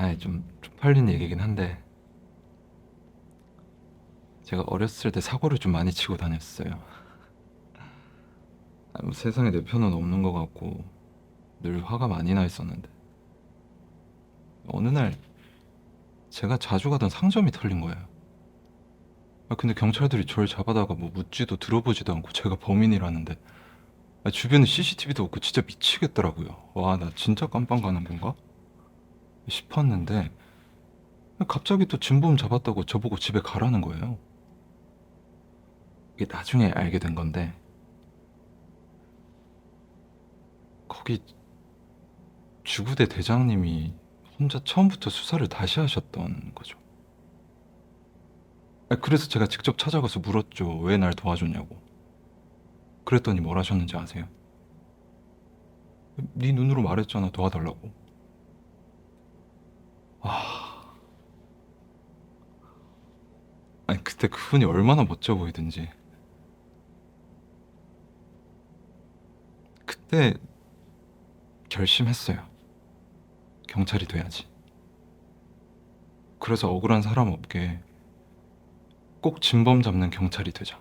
아이 좀 쪽팔린 얘기긴 한데 제가 어렸을 때 사고를 좀 많이 치고 다녔어요. 아, 뭐 세상에 내 편은 없는 것 같고 늘 화가 많이 나 있었는데 어느 날 제가 자주 가던 상점이 털린 거예요. 아, 근데 경찰들이 저를 잡아다가 뭐 묻지도 들어보지도 않고 제가 범인이라는데 아, 주변에 CCTV도 없고 진짜 미치겠더라고요. 와, 나 진짜 깜빵 가는 건가? 싶었는데 갑자기 또 진범 잡았다고 저보고 집에 가라는 거예요. 이게 나중에 알게 된 건데 거기 주구대 대장님이 혼자 처음부터 수사를 다시 하셨던 거죠. 아, 그래서 제가 직접 찾아가서 물었죠. 왜 날 도와줬냐고. 그랬더니 뭘 하셨는지 아세요? 네 눈으로 말했잖아 도와달라고. 아, 아니 그때 그분이 얼마나 멋져 보이든지. 그때 결심했어요. 경찰이 돼야지. 그래서 억울한 사람 없게 꼭 진범 잡는 경찰이 되자.